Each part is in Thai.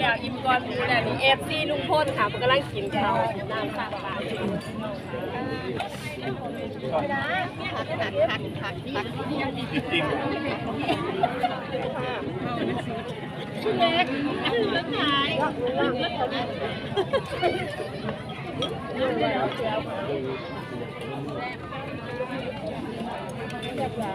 แล้วอิ่มก่อนหมูแหละนี่เอฟซีลุงพลค่ะมันกำลังกินข้าวน้ำข้าวปลาเลยมันเต็มค่ะมันเต็มเอา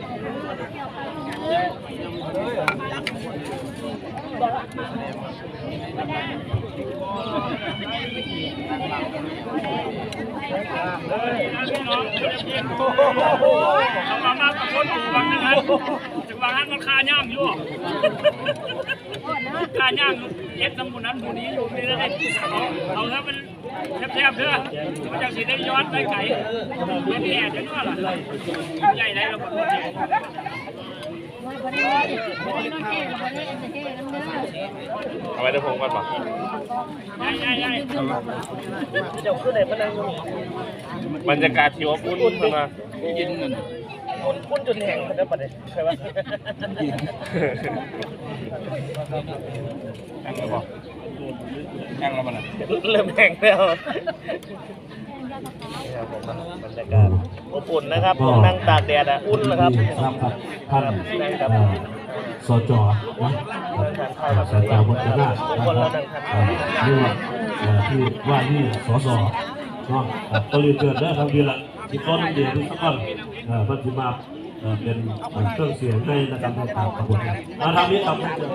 มามากับคนถูกวังนั้นถึงวังนั้นมันคาย่างอยู่คาย่างเย็ดน้ำมูนั้นหมูนี้อยู่นี่ได้เอาเอาถ้ามันแคบๆเถอะมันจะสีได้ย้อนได้ไก่ไม่แย่จะนู่นล่ะใหญ่ได้เราหมด เลยเอาไว้ในพงก่อนป่ะใหญ่ใหญ่ใหญ่เจ้าขึ้นไหนพนังบรรยากาศที่อบอุ่นขึ้นมายินเงินคุณจนแห้งมันจะปัดเลยใช่ไหมแข่งแล้วบอกแข่งแล้วมันอะเริ่มแห้งแล้วนี่ ครับผมบรรยากาศอบอุ่นนะครับผมนั่งตากแดดอะอุ่นนะครับครับครับท่านนั่งกับเอ่อสจนะนั่งทานข้าวกับสจวัฒนาทุกคนแล้วนั่งทานเอ่อเรียกว่าเอ่อที่ว่าที่สสเนาะครับก็เรียนเกิดนะครับเดือนละที่ต้นเดือนที่สักต้นเอ่อพัฒนาเอ่อเป็นเอ่อเครื่องเสียงให้นะครับในการประกวดอ่าทางนี้ครับเจอ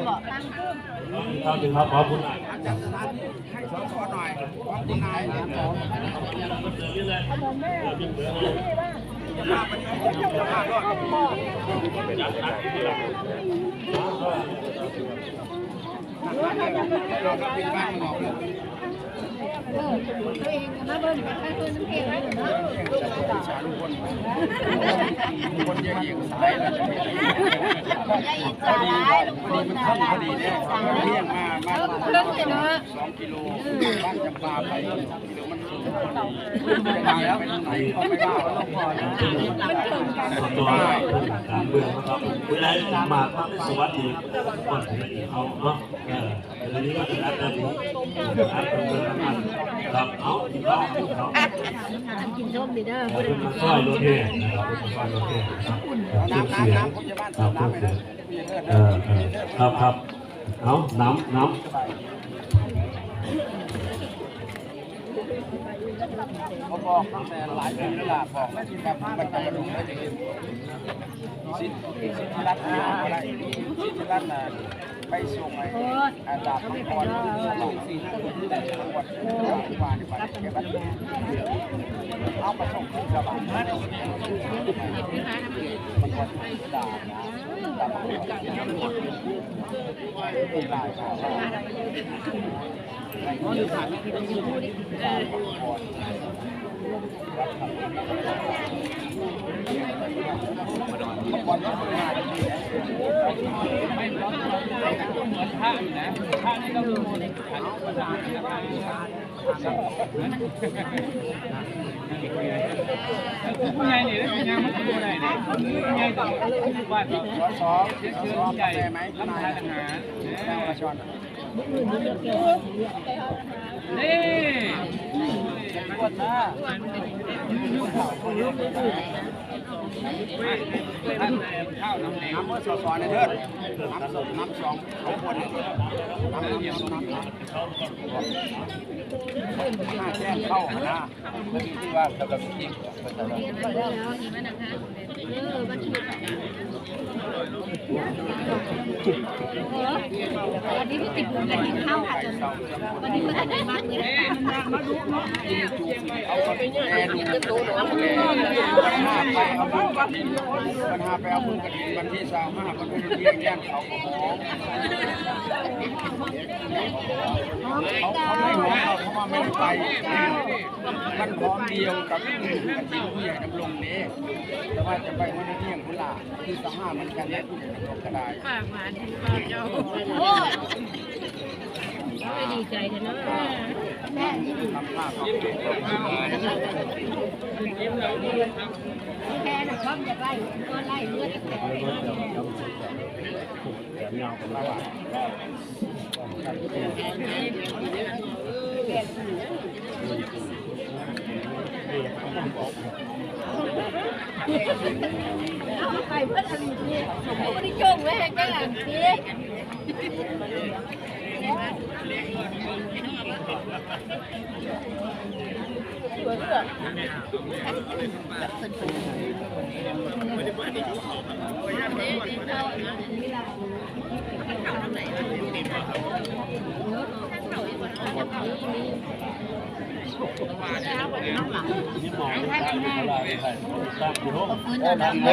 ครับถึงครับขอบคุณครับคนเย อะๆสายแล้วจะไม่ได้พอดีมันเข้าพอดีเนี่ยเที่ยงมามาสองกิโลบ้านจำปาไปกิโล มันสูงไปแล้วไปทางไหนก็ไม่ว่าต้องพอนะสจการเมืองนะครับเวลามาครับสวัสดีก่อนเขาเนาะเออเดี๋ยวนี้ก็เป็นอาจารย์อาจารย์เป็นอาจารย์ครับเอาอีกรอบครับกินส้มดีเด้อเป็นมาซอยรเทนะครับเป็นมาซอยรเท่ครับเครื่องเสียงครับเครื่องเสียงเออเออครับครับเอาน้ำน้ำ เขาบอกตั้งแต่หลายปีแล้วล่ะบอกไม่มีแบบมันจะมาดูไม่ได้สิสิทธิรัตน์อะไรสิทธิรัตน์น่ะไปส่งไอ้อาดาบมังกรสองสี่ห้าคนที่ได้จังหวัดวานที่บ้านแกบ้าเอาไปส่งที่กระบะมันก็ด่านะ ด่ามันก็ด่าด่า ผู้ใหญ่นี่ได้ยังมันตัวไหนเนี่ยผู้ใหญ่ต่อว่าต่อสอสอเชื้อเชื้อใหญ่ไหมรับทานอาหารแม่มาชอนนี่ปวดหน้า ข้าวน้ำน้ำมันสอๆในเถิดน้ำสดน้ำสองสองคนเนี่ยน้ำน้ำน้ำน้ำน้ำห้าแจ้งเข้านะไม่มีที่ว่าเราแบบจริงเป็นอะไรวันนี้พี่ติดบุญกันกินข้าวค่ะจนวันนี้มันได้มากเลยนะคะมาดูเนาะเอาไปแอนดูปัญหาไปเอาบุญกันปัญหาไปเอาบุญกันวันที่สามห้ามันไม่ได้เรีย กแย่งเขาเขาเขาไม่หวงเราเพราะว่าไม่ได้ไปมันพร้อมเดียวกับที่ผู้ใหญ่ดำรงนี้แต่ว่าจะไปวันนี้เที่ยงคุณล่ะที่สามห้ามันกันเนี่ยผู้ใหญ่ดำรงก็ได้ฝากมาที่บ้านเจ้าโอ้ยไม่ดีใจเถอะเนาะ แม่นี่ทำภาพแค่น่ะชอบจะไล่ก็ไล่เลือดแต่เอาไปเพื่อนอะไรนี่ผมไม่ได้จงไว้ให้แกหลัง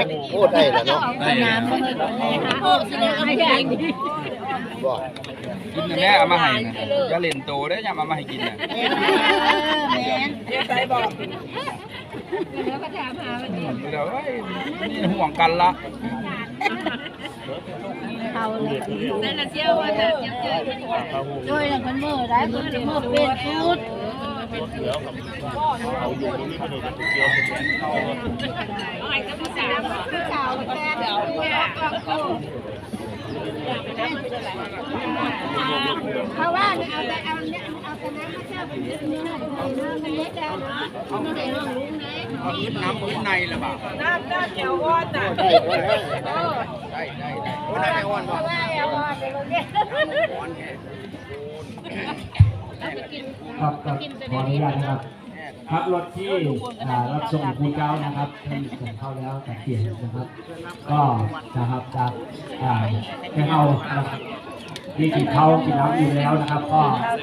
นี้พูดได้แล้วเนาะ น้ำมันเลยโอ้แสดงว่าแข็ง บอกกินแม่เอามาให้นะจะเล่นโตได้ยังเอามาให้กินน่ะแม่นเดี๋ยวใส่บอกแล้วก็ถามหาวันนี้เดี๋ยวเอ้ยนี่ห่วงกันละเขาเลยนั่นน่ะเชี่ยวว่าจะเจ็บเจอโดยหลังมันเมื่อได้เมื่อเมื่อเป็นชุดเอาไอ้กับพี่สาวบอกผู้สาวแค่เดี๋ยว เพราะว่าเอาแต่เอาเนี่ยเอาแต่น้ำมาเช่าเป็นเนื้อมันเล็กแล้วเนาะมันได้ห้องลุงไหนเอาขึ้นน้ำขึ้นในละบ่าน้ำน้ำแก้วก้อนน่ะได้ได้ได้ได้ได้ได้โอ้ได้ไม่อ้วนบ่ว่าเอาว่าไปลงเนี่ยอ้วนแฮะครับครับขออนุญาตนะครับ ครับรถที่อ่ารับส่งคุณเก้านะครับท่านส่งเข้าแล้วแต่เปลี่ยนนะครับ ก็นะครับจากอ่าให้เอานะครับที่กินเขากินน้ำอยู่แล้วนะครับ ก็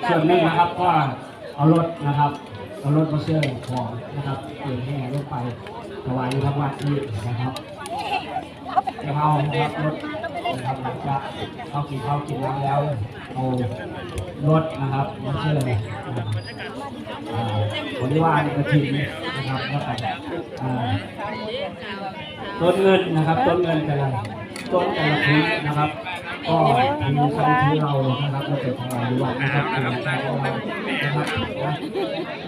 ส่วนหนึงนะครับก็เอารถนะครับเอารถมาเชื่อของนะครับเปลี่ยนแห่รถไปถวายทางวัดนี้นะครับให้เอานะครับรถ นะครับหลังจากเข้ากินเขากินน้ำแล้วเอารถนะครับมาเชื่ออ่าบริวารกระถิ่นนะครับแล้วก็อ่าต้นเงินนะครับต้นเงินแต่ละต้นแต่ละพื้นนะครับ ก็มีคำที่เรานะครับเราเป็นของเราดีว่านะครับเป็นของเรานะครับนะ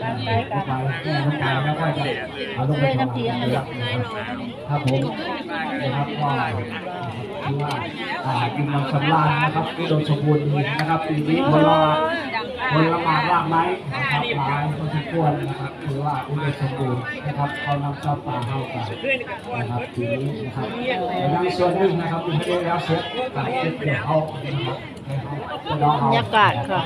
ลงไปแก้ลงไปแล้วก็จะเอาลงไปทำนะครับครับผมนะครับก็คือว่าอาหารกินมังสำราญนะครับที่โดยสมบูรณ์ดีนะครับปีนี้ผลไม้ ผลไม้รากไม้นะครับหลายพอสมควรนะครับถือว่าอุดมสมบูรณ์นะครับเขานำเจ้าป่าเข้ากันนะครับปีนี้นะครับในส่วนหนึ่งนะครับที่ให้ได้รับเสร็จกับเก็บเกี่ยวเขานะครับให้เขาบรรยากาศค่ะ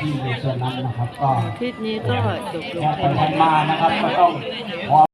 ที่ในส่วนนั้นนะครับก็คลิปนี้ก็จบลงแค่ไปทำมานะครับก็ต้อง